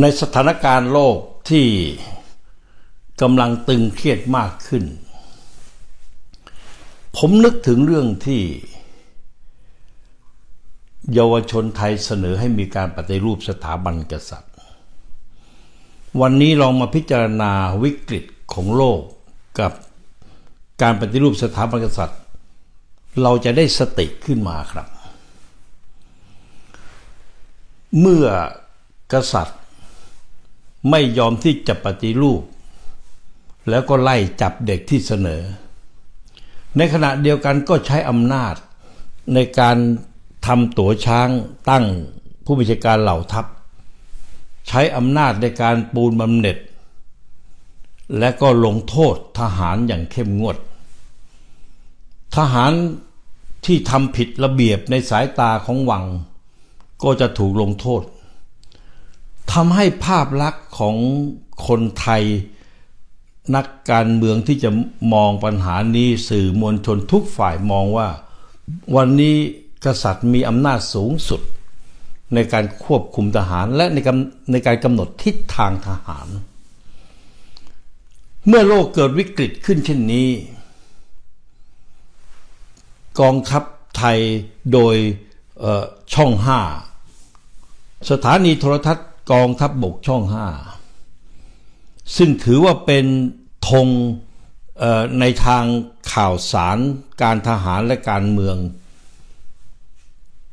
ในสถานการณ์โลกที่กำลังตึงเครียดมากขึ้น ผมนึกถึงเรื่องที่ เยาวชนไทยเสนอให้มีการปฏิรูปสถาบันกษัตริย์ วันนี้ลองมาพิจารณาวิกฤตของโลกกับการปฏิรูปสถาบันกษัตริย์ เราจะได้สติขึ้นมาครับ เมื่อกษัตริย์ ไม่ยอมที่จะปฏิรูป แล้วก็ไล่จับเด็กที่เสนอ ในขณะเดียวกันก็ใช้อำนาจในการทำตั๋วช้างตั้งผู้บัญชาการเหล่าทัพ ใช้อำนาจในการปูนบำเหน็จ และก็ลงโทษทหารอย่างเข้มงวด ทหารที่ทำผิดระเบียบในสายตาของวัง ก็จะถูกลงโทษ ทำให้ภาพลักษณ์ของคนไทย นักการเมืองที่จะมองปัญหานี้สื่อมวลชนทุกฝ่ายมองว่า วันนี้กษัตริย์มีอำนาจสูงสุด ในการควบคุมทหารและในกำในการกำหนดทิศทางทหาร เมื่อโลกเกิดวิกฤตขึ้นเช่นนี้ กองทัพไทยโดยช่องห้าสถานีโทรทัศน์ กองทัพบบกช่องห้าซึ่งถือว่าเป็นธงในทางข่าวสารการทหารและการเมือง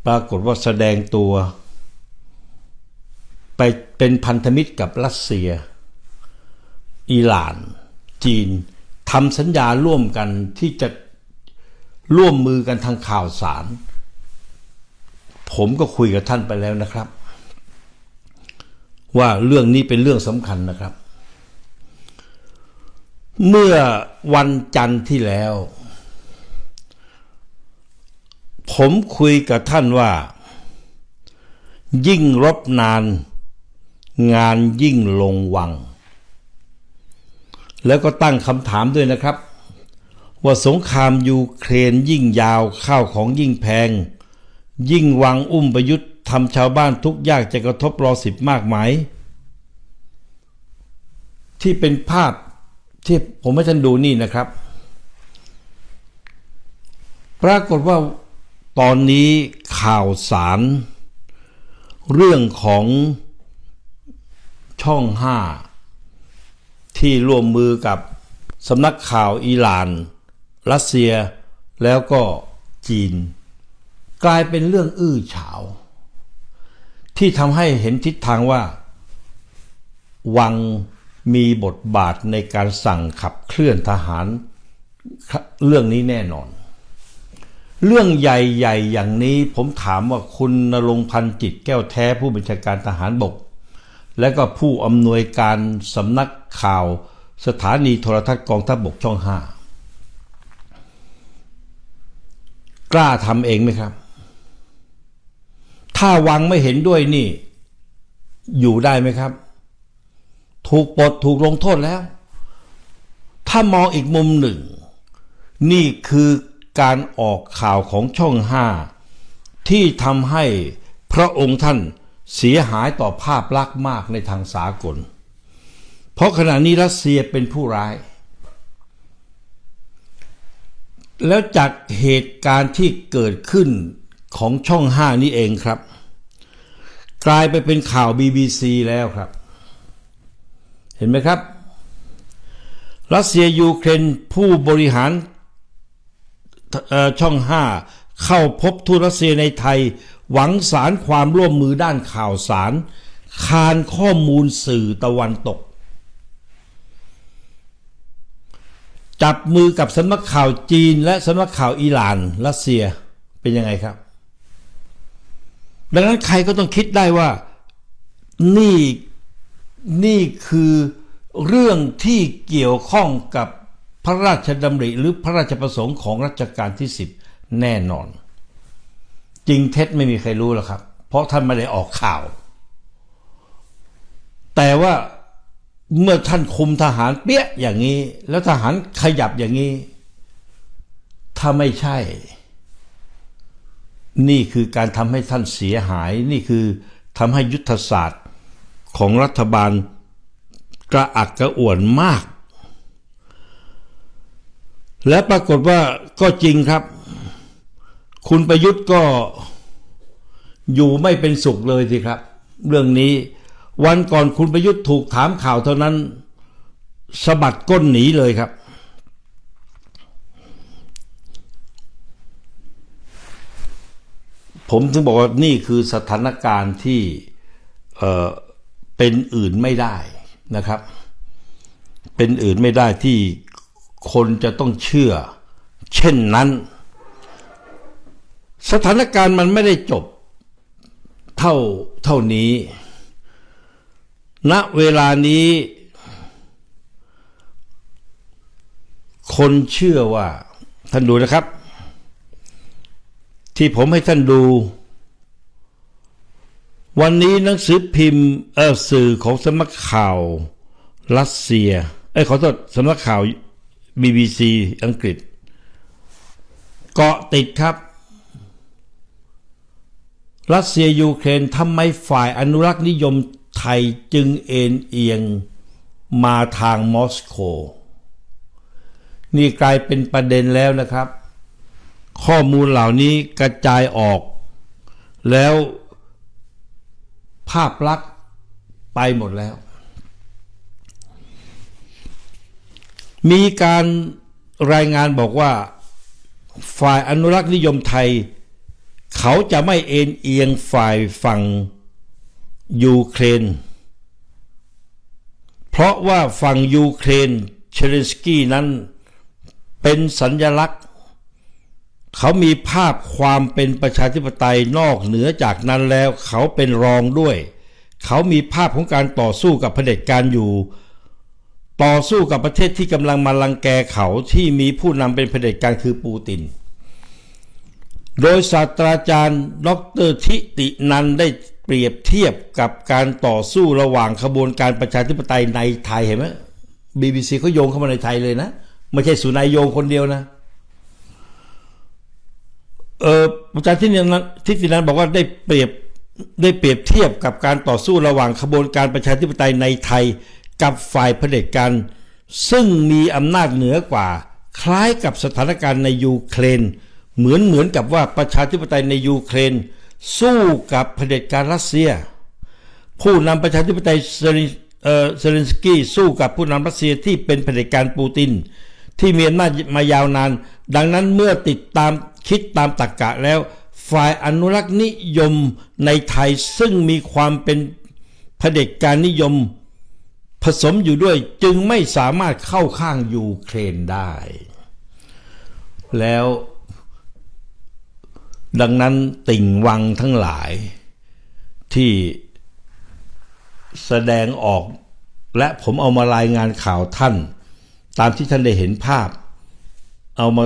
ปรากฏว่าแสดงตัว ไปเป็นพันธมิตรกับรัสเซีย อิหร่าน จีนทำสัญญาร่วมกันที่จะร่วมมือกันทางข่าวสาร ผมก็คุยกับท่านไปแล้วนะครับ ว่าเรื่องนี้เป็นเรื่องสำคัญนะครับ เมื่อวันจันทร์ที่แล้ว ผมคุยกับท่านว่า ยิ่งรบนาน งานยิ่งลงวัง แล้วก็ตั้งคำถามด้วยนะครับ ว่าสงครามยูเครนยิ่งยาวข้าวของยิ่งแพง ยิ่งวังอุ้มประยุทธ์ ทำชาวบ้านทุกยากจะกระทบรอสิบมากไหมที่เป็นภาพที่ผมให้ท่านดูนี่นะครับ ปรากฏว่าตอนนี้ข่าวสาร เรื่องของช่องห้าที่ร่วมมือกับสำนักข่าวอิหร่าน รัสเซียแล้วก็จีน กลายเป็นเรื่องอื้อฉาว ที่ทำให้เห็นทิศทางว่า วังมีบทบาทในการสั่งขับเคลื่อนทหารเรื่องนี้แน่นอน เรื่องใหญ่ๆ อย่างนี้ผมถามว่าคุณนรงพันธ์จิตแก้วแท้ผู้บัญชาการทหารบก และก็ผู้อำนวยการสำนักข่าวสถานีโทรทัศน์กองทัพบบกช่องห้ากล้าทำเองไหมครับ ถ้าวังไม่เห็นด้วยนี่ อยู่ได้ไหมครับ ถูกปลดถูกลงโทษแล้ว ถ้ามองอีกมุมหนึ่ง นี่คือการออกข่าวของช่องห้าที่ทำให้พระองค์ท่านเสียหายต่อภาพลักษณ์มากในทางสากล เพราะขณะนี้รัสเซียเป็นผู้ร้าย แล้วจากเหตุการณ์ที่เกิดขึ้น ของช่องห้านี้เองครับ กลายไปเป็นข่าว BBC แล้วครับ เห็นไหมครับ รัสเซียยูเครนผู้บริหารช่องห้าเข้าพบทูตรัสเซียในไทย หวังสารความร่วมมือด้านข่าวสาร คานข้อมูลสื่อตะวันตก จับมือกับสำนักข่าวจีนและสำนักข่าวอิหร่านรัสเซียเป็นยังไงครับ ดังนั้นใครก็ต้องคิดได้ว่านี่นี่คือเรื่องที่เกี่ยวข้องกับพระราชดำริหรือพระราชประสงค์ของรัชกาลที่สิบแน่นอน จริงเท็จไม่มีใครรู้หรอกครับ เพราะท่านไม่ได้ออกข่าว แต่ว่าเมื่อท่านคุมทหารเปี้ยอย่างนี้ แล้วทหารขยับอย่างนี้ ถ้าไม่ใช่ นี่คือการทำให้ท่านเสียหาย นี่คือทำให้ยุทธศาสตร์ของรัฐบาลกระอักกระอ่วนมาก และปรากฏว่าก็จริงครับ คุณประยุทธ์ก็อยู่ไม่เป็นสุขเลยสิครับ เรื่องนี้วันก่อนคุณประยุทธ์ถูกถามข่าวเท่านั้นสะบัดก้นหนีเลยครับ ผมถึงบอกว่านี่คือสถานการณ์ที่เเป็นอื่นไม่ได้นะครับ เป็นอื่นไม่ได้ที่คนจะต้องเชื่อ เช่นนั้น สถานการณ์มันไม่ได้จบเท่าเท่านี้ณเวลานี้ คนเชื่อว่าท่านดูนะครับ ที่ผมให้ท่านดู วันนี้หนังสือพิมพ์เออสื่อของสำนักข่าวรัสเซีย เอ้ยขอโทษสำนักข่าว BBC อังกฤษ เกาะติดครับ รัสเซียยูเครนทำไมฝ่ายอนุรักษ์นิยมไทยจึงเอ็นเอียงมาทางมอสโกนี่กลายเป็นประเด็นแล้วนะครับ ข้อมูลเหล่านี้กระจายออก แล้วภาพลักษณ์ไปหมดแล้ว มีการรายงานบอกว่าฝ่ายอนุรักษ์นิยมไทย เขาจะไม่เอ็นเอียงฝ่ายฝั่งยูเครน เพราะว่าฝั่งยูเครนเชเลนสกี้นั้นเป็นสัญญลักษณ์ เขามีภาพความเป็นประชาธิปไตยนอกเหนือจากนั้นแล้ว เขาเป็นรองด้วย เขามีภาพของการต่อสู้กับเผด็จการอยู่ ต่อสู้กับประเทศที่กำลังมาลังแกเขาที่มีผู้นำเป็นเผด็จการคือปูติน โดยศาสตราจารย์ ดรทิตินันได้เปรียบเทียบกับการต่อสู้ระหว่างขบวนการประชาธิปไตยในไทยเห็นไหม BBC เขาโยงเข้ามาในไทยเลยนะ ไม่ใช่สุนายโยงคนเดียวนะ เอออาจารย์ที่นี่นั้นทิตินันบอกว่าได้เปรียบได้เปรียบเทียบกับการต่อสู้ระหว่างขบวนการประชาธิปไตยในไทยกับฝ่ายเผด็จการซึ่งมีอำนาจเหนือกว่า คล้ายกับสถานการณ์ในยูเครน เหมือนเหมือนกับว่าประชาธิปไตยในยูเครน สู้กับเผด็จการรัสเซีย ผู้นำประชาธิปไตยเซเลนเอ่อเซเลนสกี้สู้กับผู้นำรัสเซียที่เป็นเผด็จการปูติน ที่มีอำนาจมายาวนาน ดังนั้นเมื่อติดตาม คิดตามตรรกกะแล้ว ฝ่ายอนุรักษ์นิยมในไทยซึ่งมีความเป็นเผด็จการนิยม ผสมอยู่ด้วยจึงไม่สามารถเข้าข้างยูเครนได้ แล้วดังนั้นติ่งวังทั้งหลายที่แสดงออกและผมเอามารายงานข่าวท่าน ตามที่ท่านได้เห็นภาพ เอามา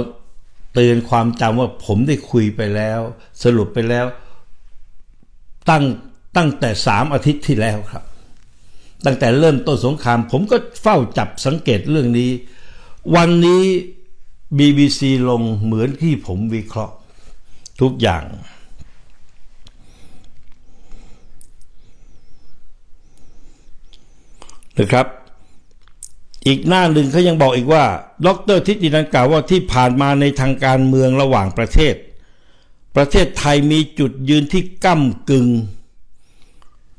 เตือนความจำว่าผมได้คุยไปแล้ว สรุปไปแล้ว ตั้งตั้งแต่สามอาทิตย์ที่แล้วครับ ตั้งแต่เริ่มต้นสงคราม ผมก็เฝ้าจับสังเกตเรื่องนี้ วันนี้ BBC ลงเหมือนที่ผมวิเคราะห์ ทุกอย่างนะครับ อีกหน้าหนึ่งเขายังบอกอีกว่าดรทิตินันกล่าวว่าที่ผ่านมาในทางการเมืองระหว่างประเทศ ประเทศไทยมีจุดยืนที่ก้ากึ่ง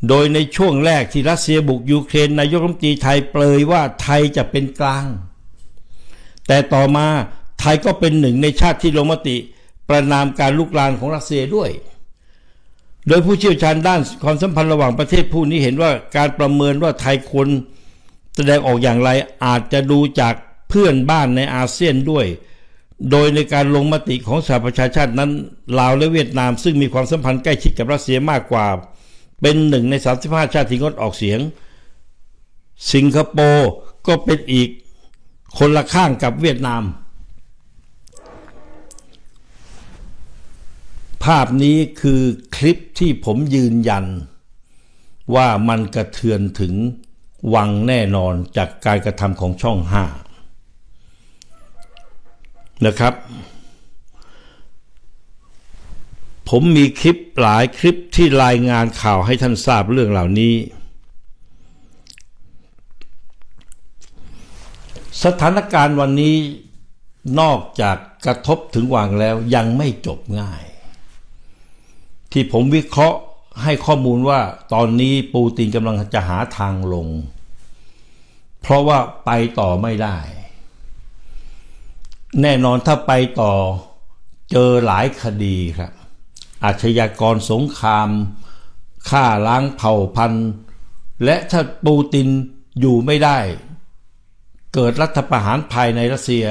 โดยในช่วงแรกที่รัสเซียบุกยูเครนนายกรัฐมนตรีไทยเปลยว่าไทยจะเป็นกลาง แต่ต่อมาไทยก็เป็นหนึ่งในชาติที่ลงมติ ประนามการลุกลานของรัสเซียด้วย โดยผู้เชี่ยวชาญด้านความสัมพันธ์ระหว่างประเทศผู้นี้เห็นว่าการประเมินว่าไทยควร แสดงออกอย่างไรอาจจะดูจากเพื่อนบ้านในอาเซียนด้วย โดยในการลงมติของสหประชาชาตินั้นลาวและเวียดนาม ซึ่งมีความสัมพันธ์ใกล้ชิดกับรัสเซียมากกว่า เป็นหนึ่งใน 35 ชาติที่งดออกเสียง สิงคโปร์ก็เป็นอีกคนละข้างกับเวียดนาม ภาพนี้คือคลิปที่ผมยืนยันว่ามันกระเทือนถึง วังแน่นอนจากการกระทำของช่องห้านะครับ ผมมีคลิปหลายคลิปที่รายงานข่าวให้ท่านทราบเรื่องเหล่านี้ สถานการณ์วันนี้นอกจากกระทบถึงวางแล้วยังไม่จบง่าย ที่ผมวิเคราะห์ให้ข้อมูลว่าตอนนี้ปูตินกำลังจะหาทางลง เพราะว่าไปต่อไม่ได้ แน่นอนถ้าไปต่อเจอหลายคดีครับ อาชญากรสงครามฆ่าล้างเผ่าพันธุ์ และถ้าปูตินอยู่ไม่ได้ เกิดรัฐประหารภายในรัสเซีย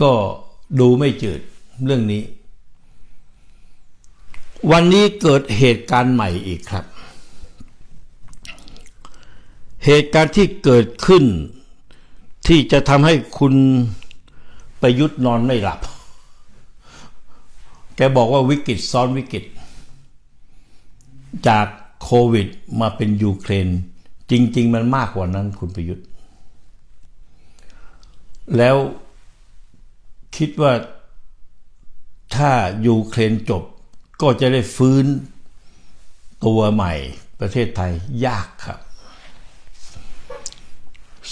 ก็ดูไม่จืดเรื่องนี้ วันนี้เกิดเหตุการณ์ใหม่อีกครับ เหตุการณ์ที่เกิดขึ้น ที่จะทำให้คุณประยุทธ์นอนไม่หลับ แกบอกว่าวิกฤตซ้อนวิกฤต จากโควิดมาเป็นยูเครน จริง ๆ มันมากกว่านั้นคุณประยุทธ์ แล้วคิดว่าถ้ายูเครนจบก็จะได้ฟื้นตัวใหม่ประเทศไทยยากครับ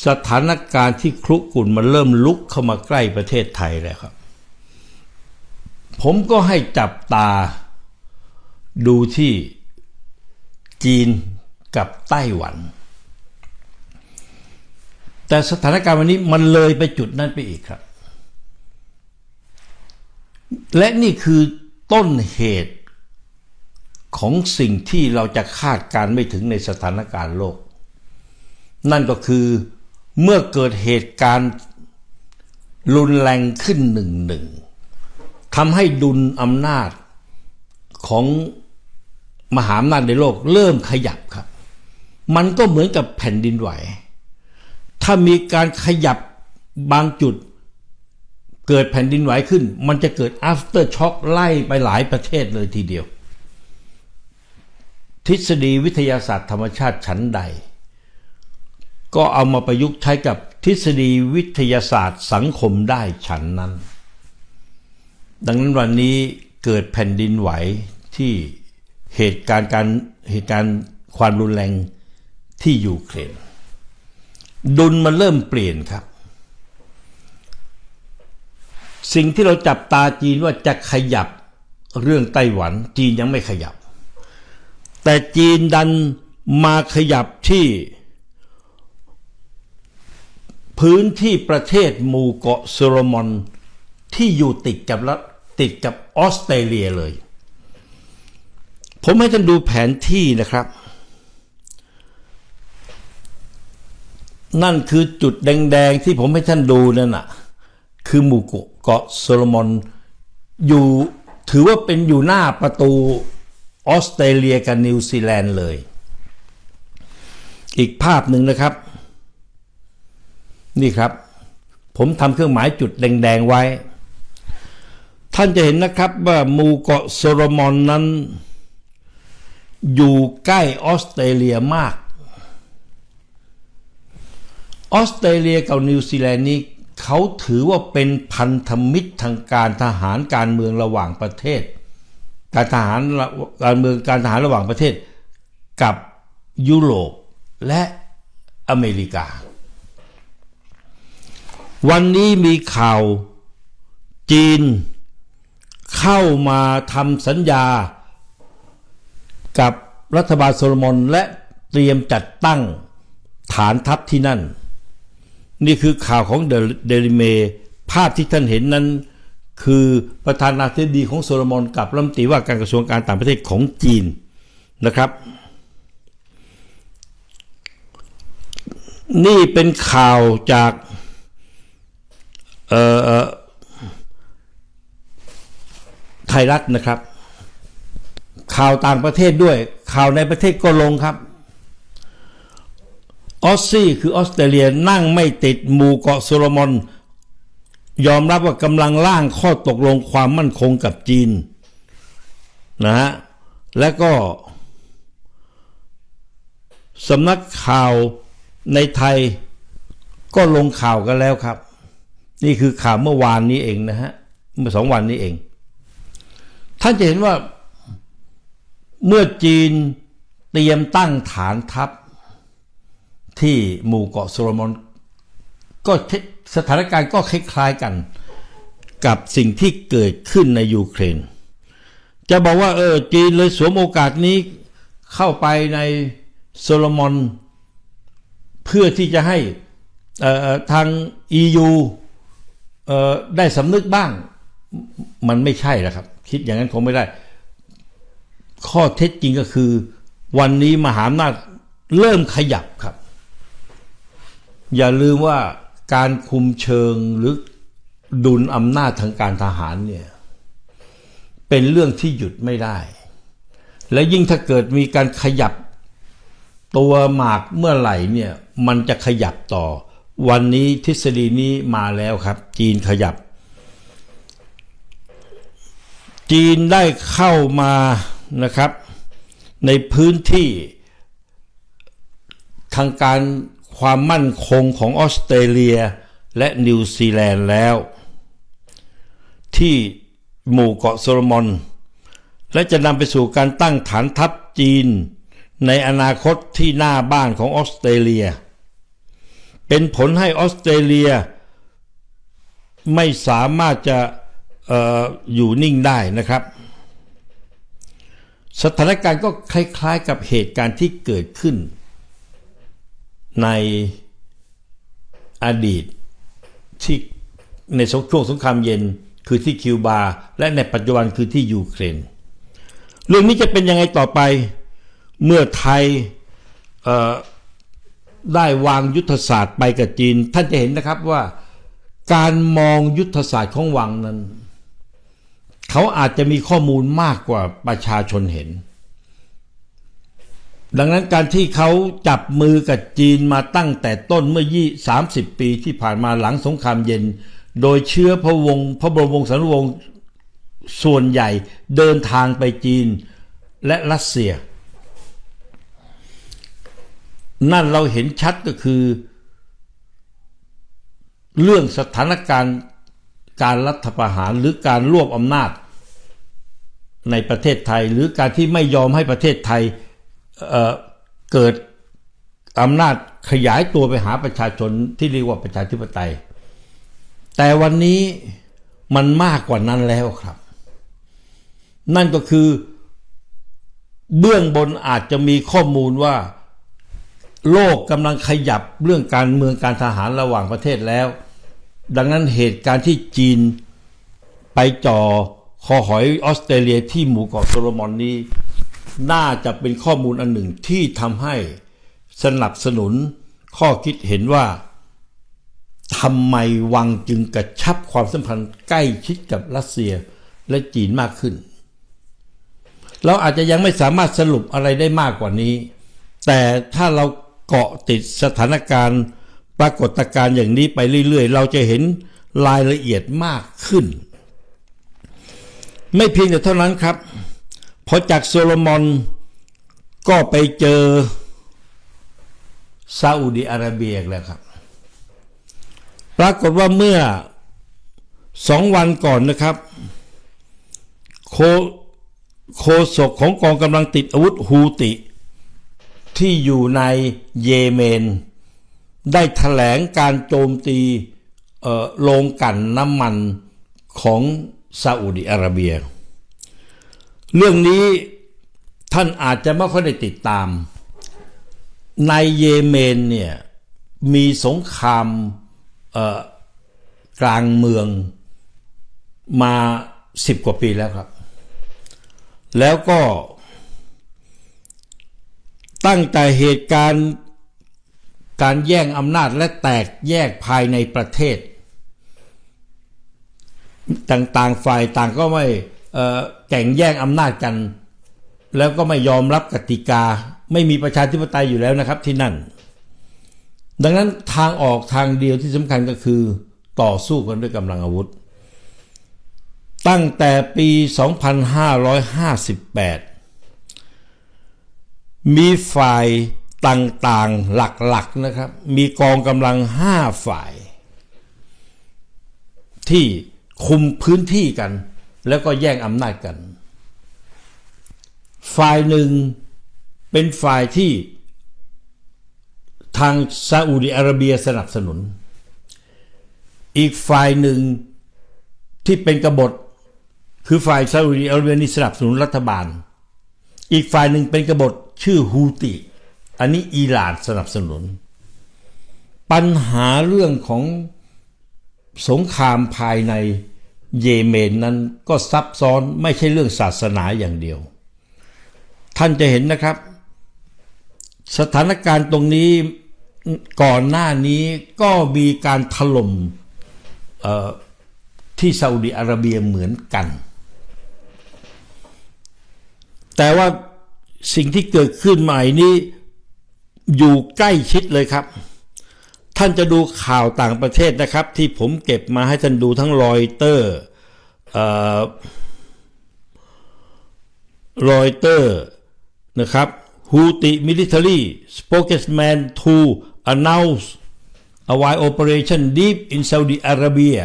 สถานการณ์ที่คลุกุ่นมันเริ่มลุกเข้ามาใกล้ประเทศไทยแล้วครับ ผมก็ให้จับตาดูที่จีนกับไต้หวัน แต่สถานการณ์วันนี้มันเลยไปจุดนั้นไปอีกครับ และนี่คือต้นเหตุของสิ่งที่เราจะคาดการไม่ถึงในสถานการณ์โลก นั่นก็คือ เมื่อเกิดเหตุการณ์รุนแรงขึ้นหนึ่งหนึ่งทำให้ดุลอำนาจของมหาอำนาจในโลกเริ่มขยับครับ มันก็เหมือนกับแผ่นดินไหว ถ้ามีการขยับบางจุดเกิดแผ่นดินไหวขึ้น มันจะเกิด after shock ไล่ไปหลายประเทศเลยทีเดียว ทฤษฎีวิทยาศาสตร์ธรรมชาติชั้นใด ก็เอามาประยุกต์ใช้กับทฤษฎีวิทยาศาสตร์สังคมได้ฉันนั้น ดังนั้นวันนี้เกิดแผ่นดินไหวที่เหตุการณ์การเหตุการณ์ความรุนแรงที่ยูเครนดุลมันเริ่มเปลี่ยนครับ สิ่งที่เราจับตาจีนว่าจะขยับเรื่องไต้หวัน จีนยังไม่ขยับ แต่จีนดันมาขยับที่ พื้นที่ประเทศหมู่เกาะโซโลมอนที่อยู่ติดกับรัฐติดกับออสเตรเลียเลย ผมให้ท่านดูแผนที่นะครับ นั่นคือจุดแดงๆที่ผมให้ท่านดูนั่นน่ะ คือหมู่เกาะโซโลมอนอยู่ถือว่าเป็นอยู่หน้าประตูออสเตรเลียกับนิวซีแลนด์เลย อีกภาพหนึ่งนะครับ นี่ครับ ผมทำเครื่องหมายจุดแดงๆไว้ ท่านจะเห็นนะครับว่าหมู่เกาะโซโลมอนนั้น อยู่ใกล้ออสเตรเลียมาก ออสเตรเลียกับนิวซีแลนด์นี้เขาถือว่าเป็นพันธมิตรทางการทหารการเมืองระหว่างประเทศ การทหารการเมืองการทหารระหว่างประเทศกับยุโรปและอเมริกา วันนี้มีข่าว จีน เข้ามาทำสัญญา กับรัฐบาลโซโลมอนและเตรียมจัดตั้งฐานทัพที่นั่น นี่คือข่าวของเดลิเม ภาพที่ท่านเห็นนั้น คือประธานาธิบดีของโซโลมอนกับรัฐมนตรีว่าการกระทรวงการต่างประเทศของจีนนะครับนี่เป็นข่าวจาก ไทยรัฐนะครับ ข่าวต่างประเทศด้วย ข่าวในประเทศก็ลงครับออสซี่คือออสเตรเลียนั่งไม่ติดหมู่เกาะโซโลมอนยอมรับว่ากำลังร่างข้อตกลงความมั่นคงกับจีนนะฮะและก็สำนักข่าวในไทยก็ลงข่าวกันแล้วครับ นี่คือข่าวเมื่อวานนี้เองนะฮะเมื่อสองวันนี้เอง ท่านจะเห็นว่าเมื่อจีนเตรียมตั้งฐานทัพ ที่หมู่เกาะโซโลมอนก็สถานการณ์ก็คล้ายๆกันกับสิ่งที่เกิดขึ้นในยูเครน จะบอกว่าเออจีนเลยสวมโอกาสนี้เข้าไปในโซโลมอน เพื่อที่จะให้ออทาง EU เออได้สำนึกบ้าง มันไม่ใช่แล้วครับ คิดอย่างนั้นคงไม่ได้ ข้อเท็จจริงก็คือ วันนี้มหาอำนาจเริ่มขยับครับ อย่าลืมว่าการคุมเชิงหรือดุลอำนาจทางการทหารเนี่ยเป็นเรื่องที่หยุดไม่ได้ และยิ่งถ้าเกิดมีการขยับตัวหมากเมื่อไหร่เนี่ยมันจะขยับต่อ วันนี้ทฤษฎีนี้มาแล้วครับ จีนขยับ จีนได้เข้ามานะครับ ในพื้นที่ทางการความมั่นคงของออสเตรเลียและนิวซีแลนด์แล้ว ที่หมู่เกาะโซโลมอน และจะนำไปสู่การตั้งฐานทัพจีน ในอนาคตที่หน้าบ้านของออสเตรเลีย เป็นผลให้ออสเตรเลีย ไม่สามารถจะอออยู่นิ่งได้นะครับ สถานการณ์ก็คล้ายๆกับเหตุการณ์ที่เกิดขึ้น ในอดีตที่ในช่วงสงครามเย็นคือที่คิวบา และในปัจจุบันคือที่ยูเครน เรื่องนี้จะเป็นยังไงต่อไปเมื่อไทย ได้วางยุทธศาสตร์ไปกับจีน ท่านจะเห็นนะครับว่าการมองยุทธศาสตร์ของวังนั้น เขาอาจจะมีข้อมูลมากกว่าประชาชนเห็น ดังนั้นการที่เขาจับมือกับจีนมาตั้งแต่ต้นเมื่อยี่สามสิบปีที่ผ่านมาหลังสงครามเย็น โดยเชื้อพระวงศ์พระบรมวงศานุวงศ์ส่วนใหญ่เดินทางไปจีนและรัสเซีย นั่นเราเห็นชัดก็คือ เรื่องสถานการณ์การรัฐประหารหรือการรวบอำนาจ ในประเทศไทย หรือการที่ไม่ยอมให้ประเทศไทยเเกิดอำนาจขยายตัวไปหาประชาชนที่เรียกว่าประชาธิปไตย แต่วันนี้มันมากกว่านั้นแล้วครับ นั่นก็คือเบื้องบนอาจจะมีข้อมูลว่า โลกกำลังขยับเรื่องการเมืองการทหารระหว่างประเทศแล้ว ดังนั้นเหตุการณ์ที่จีนไปจ่อคอหอยออสเตรเลียที่หมู่เกาะโซโลมอนนี้ น่าจะเป็นข้อมูลอันหนึ่งที่ทำให้สนับสนุนข้อคิดเห็นว่าทำไมวังจึงกระชับความสัมพันธ์ใกล้ชิดกับรัสเซียและจีนมากขึ้น เราอาจจะยังไม่สามารถสรุปอะไรได้มากกว่านี้ แต่ถ้าเรา เกาะติดสถานการณ์ ปรากฏการณ์อย่างนี้ไปเรื่อย ๆ เราจะเห็นรายละเอียดมากขึ้น ไม่เพียงแต่เท่านั้นครับพอจากโซโลมอนก็ไปเจอซาอุดีอาระเบียแล้วครับ ปรากฏว่าเมื่อสองวันก่อนนะครับ โคโคศกของกองกำลังติดอาวุธฮูติ ที่อยู่ในเยเมน ได้ถแถลงการโจมตีโรงกันน้ำมันของซาอุดิอาระเบีย เรื่องนี้ท่านอาจจะไม่ค่อยได้ติดตาม ในเยเมนเนี่ยมีสงครามกลางเมืองมาสิบกว่าปีแล้วครับ แล้วก็ ตั้งแต่เหตุการณ์การแย่งอำนาจและแตกแยกภายในประเทศ ต่างๆฝ่ายต่างก็ไม่แข่งแย่งอำนาจกัน แล้วก็ไม่ยอมรับกติกา ไม่มีประชาธิปไตยอยู่แล้วนะครับที่นั่น ดังนั้นทางออกทางเดียวที่สำคัญก็คือต่อสู้กันด้วยกำลังอาวุธ ตั้งแต่ปี 2558 มีฝ่ายต่างๆหลักๆนะครับ มีกองกำลังห้าฝ่าย ที่คุมพื้นที่กัน แล้วก็แย่งอำนาจกัน ฝ่ายหนึ่งเป็นฝ่ายที่ทางซาอุดิอาระเบียสนับสนุน อีกฝ่ายหนึ่งที่เป็นกบฏ คือฝ่ายซาอุดิอาระเบียนี่สนับสนุนรัฐบาล อีกฝ่ายหนึ่งเป็นกบฏ ชื่อฮูติ อันนี้อิหร่านสนับสนุน ปัญหาเรื่องของสงครามภายในเยเมนนั้นก็ซับซ้อนไม่ใช่เรื่องศาสนาอย่างเดียว ท่านจะเห็นนะครับ สถานการณ์ตรงนี้ก่อนหน้านี้ก็มีการถล่มเอ่อที่ซาอุดิอาระเบียเหมือนกัน แต่ว่า สิ่งที่เกิดขึ้นใหม่นี้อยู่ใกล้ชิดเลยครับ ท่านจะดูข่าวต่างประเทศนะครับ ที่ผมเก็บมาให้ท่านดูทั้งรอยเตอร์รอยเตอร์นะครับฮูติมิลิเ a รีสป o k e s m a n to announce a wide operation deep in Saudi Arabia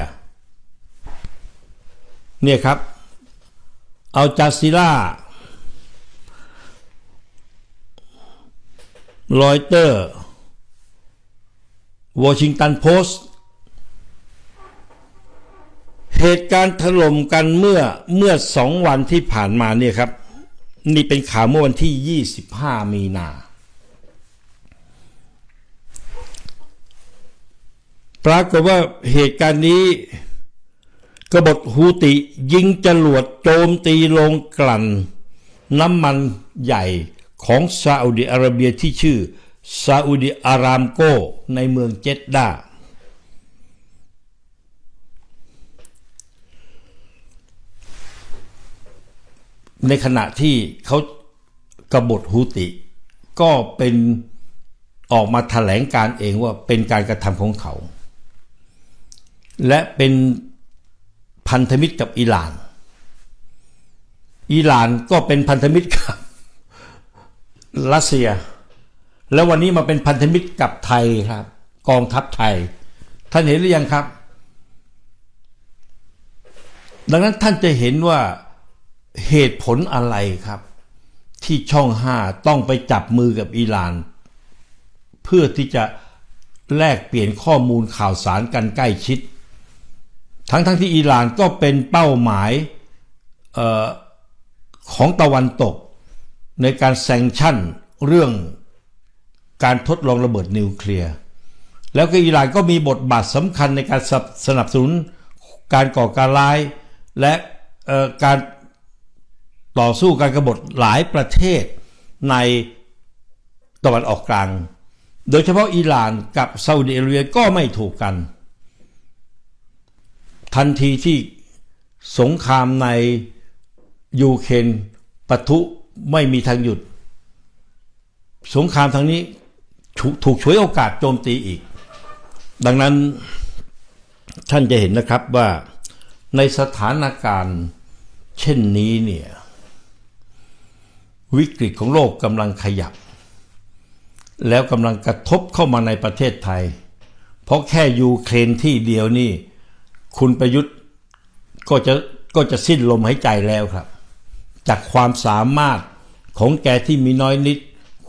เนี่ยครับเอาจาซิล่า รอยเตอร์วอชิงตันโพสต์เหตุการณ์ถล่มกันเมื่อเมื่อสองวันที่ผ่านมาเนี่ยครับ นี่เป็นข่าวเมื่อวันที่ 25 มีนา ปรากฏว่าเหตุการณ์นี้กบฏฮูติยิงจรวดโจมตีโรงกลั่น น้ำมันใหญ่ ของซาอุดิอาระเบียที่ชื่อซาอุดิอารามโกในเมืองเจดดาในขณะที่เขากบฏฮูติ ก็เป็นออกมาถแถลงการเองว่าเป็นการกระทำของเขา และเป็นพันธมิตรกับอิหร่าน อิหร่านก็เป็นพันธมิตรกับ รัสเซีย แล้ววันนี้มาเป็นพันธมิตรกับไทยครับ กองทัพไทย ท่านเห็นหรือยังครับ ดังนั้นท่านจะเห็นว่าเหตุผลอะไรครับ ที่ช่องห้าต้องไปจับมือกับอิหร่าน เพื่อที่จะแลกเปลี่ยนข้อมูลข่าวสารกันใกล้ชิด ทั้งทั้งที่อิหร่านก็เป็นเป้าหมายออของตะวันตก ในการแซงชั่นเรื่องการทดลองระเบิดนิวเคลียร์ แล้วก็อิหร่านก็มีบทบาทสำคัญในการสนับสนุนการก่อการร้ายและการต่อสู้การกบฏหลายประเทศในตะวันออกกลาง โดยเฉพาะอิหร่านกับซาอุดิอาระเบียก็ไม่ถูกกัน ทันทีที่สงครามในยูเครนปะทุ ไม่มีทางหยุด สงครามทางนี้ถูกฉวยโอกาสโจมตีอีก ดังนั้นท่านจะเห็นนะครับว่าในสถานการณ์เช่นนี้เนี่ยวิกฤตของโลกกำลังขยับ แล้วกำลังกระทบเข้ามาในประเทศไทย เพราะแค่ยูเครนที่เดียวนี่ คุณประยุทธ์ก็จะก็จะสิ้นลมหายใจแล้วครับ จากความสามารถของแกที่มีน้อยนิด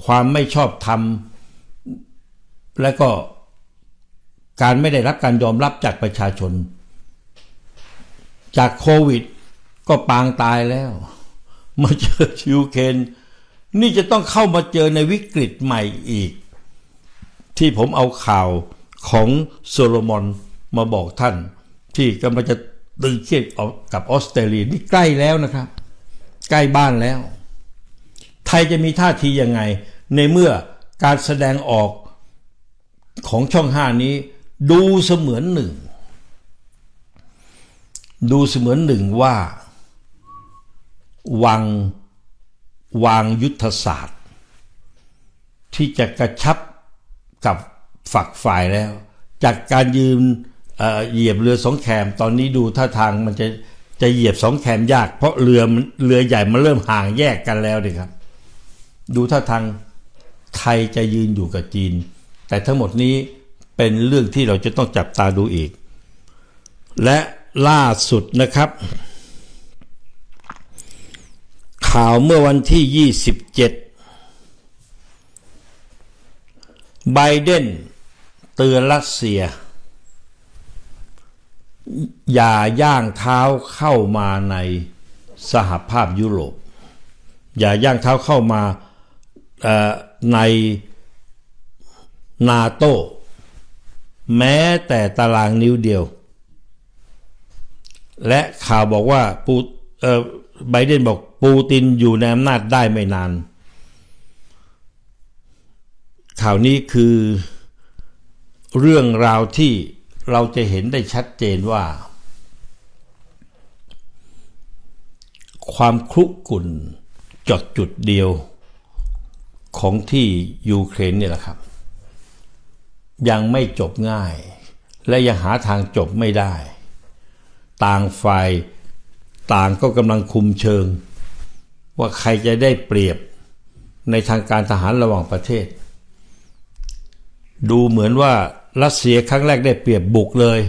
ความไม่ชอบธรรม และก็การไม่ได้รับการยอมรับจากประชาชน จากโควิดก็ปางตายแล้ว มาเจอยูเครนนี่จะต้องเข้ามาเจอในวิกฤตใหม่อีก ที่ผมเอาข่าวของโซโลมอนมาบอกท่าน ที่กำลังจะตึงเครียดกับออสเตรเลียนี่ใกล้แล้วนะครับ ใกล้บ้านแล้ว ไทยจะมีท่าทียังไง ในเมื่อการแสดงออกของช่องห้านี้ ดูเสมือนหนึ่ง ดูเสมือนหนึ่งว่าวางวางยุทธศาสตร์ ที่จะกระชับกับฝักฝ่ายแล้ว จากการยืมเหยียบเรือสองแคมตอนนี้ดูท่าทางมันจะ จะเหยียบสองแคมยาก เพราะเรือเรือใหญ่มันเริ่มห่างแยกกันแล้วดิครับ ดูท่าทางไทยจะยืนอยู่กับจีน แต่ทั้งหมดนี้เป็นเรื่องที่เราจะต้องจับตาดูอีก และล่าสุดนะครับ ข่าวเมื่อวันที่ 27 ไบเดนเตือนรัสเซีย อย่าย่างเท้าเข้ามาในสหภาพยุโรป อย่าย่างเท้าเข้ามาในนาโต แม้แต่ตารางนิ้วเดียว และข่าวบอกว่าปูไบเดนบอกปูตินอยู่ในอำนาจได้ไม่นาน ข่าวนี้คือเรื่องราวที่ เราจะเห็นได้ชัดเจนว่า ความคลุกกลุ่นจอดจุดเดียวของที่ยูเครนเนี่ยแหละครับ ยังไม่จบง่าย และยังหาทางจบไม่ได้ ต่างฝ่ายต่างก็กำลังคุมเชิง ว่าใครจะได้เปรียบในทางการทหารระหว่างประเทศ ดูเหมือนว่า รัสเซียครั้งแรกได้เปรียบบุกเลย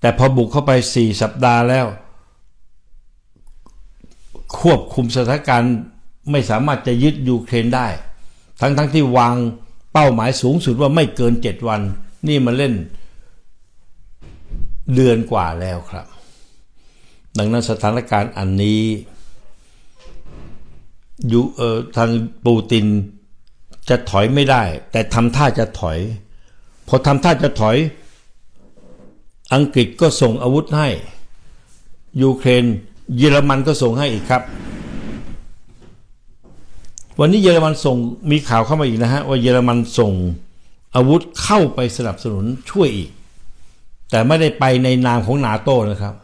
แต่พอบุกเข้าไปสี่สัปดาห์แล้ว ควบคุมสถานการณ์ไม่สามารถจะยึดยูเครนได้ ทั้งทั้งที่วางเป้าหมายสูงสุดว่าไม่เกินเจ็ดวัน นี่มาเล่นเดือนกว่าแล้วครับ ดังนั้นสถานการณ์อันนี้ยูเออทางปูตินจะถอยไม่ได้ แต่ทำท่าจะถอย พอทำท่าจะถอย อังกฤษก็ส่งอาวุธให้ ยูเครน เยอรมันก็ส่งให้อีกครับ วันนี้เยอรมันส่งมีข่าวเข้ามาอีกนะฮะว่าเยอรมันส่งอาวุธเข้าไปสนับสนุนช่วยอีก แต่ไม่ได้ไปในนามของนาโต้นะครับ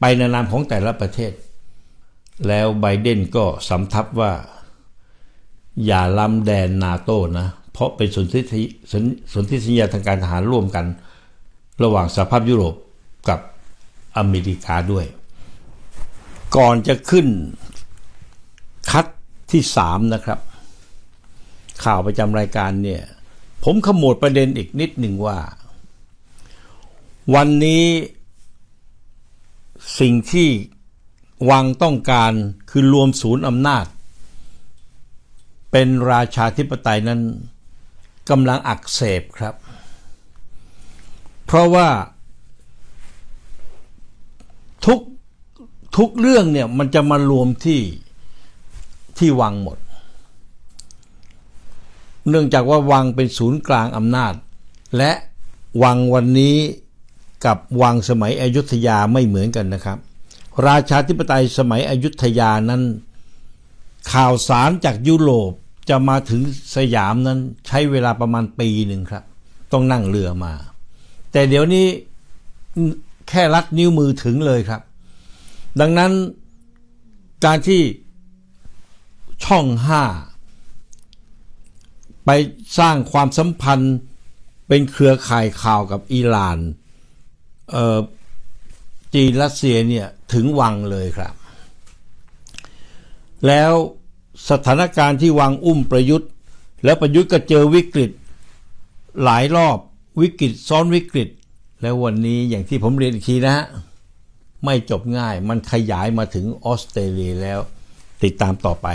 ไปในนามของแต่ละประเทศ แล้วไบเดนก็สำทับว่า อย่าล้ำแดนนาโต้นะ เพราะเป็นสนธิสนสนธิสัญญาทางการทหารร่วมกัน ระหว่างสหภาพยุโรปกับอเมริกาด้วย ก่อนจะขึ้นคัดที่สามนะครับ ข่าวประจำรายการเนี่ยผมขมวดประเด็นอีกนิดหนึ่งว่า วันนี้สิ่งที่วังต้องการคือรวมศูนย์อำนาจ เป็นราชาธิปไตยนั้น กำลังอักเสบครับ เพราะว่าทุกทุกเรื่องเนี่ยมันจะมารวมที่ที่วังหมด เนื่องจากว่าวังเป็นศูนย์กลางอำนาจ และวังวันนี้กับวังสมัยอยุธยาไม่เหมือนกันนะครับ ราชาธิปไตยสมัยอยุธยานั้น ข่าวสารจากยุโรป จะมาถึงสยามนั้นใช้เวลาประมาณปีหนึ่งครับ ต้องนั่งเรือมา แต่เดี๋ยวนี้แค่ลัดนิ้วมือถึงเลยครับ ดังนั้นการที่ช่องห้าไปสร้างความสัมพันธ์เป็นเครือข่ายข่าวกับอิหร่านเออจีนรัสเซียเนี่ยถึงวังเลยครับ แล้ว สถานการณ์ที่วางอุ้มประยุทธ์ แล้วประยุทธ์ก็เจอวิกฤต หลายรอบวิกฤตซ้อนวิกฤต แล้ววันนี้อย่างที่ผมเรียนอีกทีนะฮะไม่จบง่ายมันขยายมาถึงออสเตรเลียแล้ว ติดตามต่อไป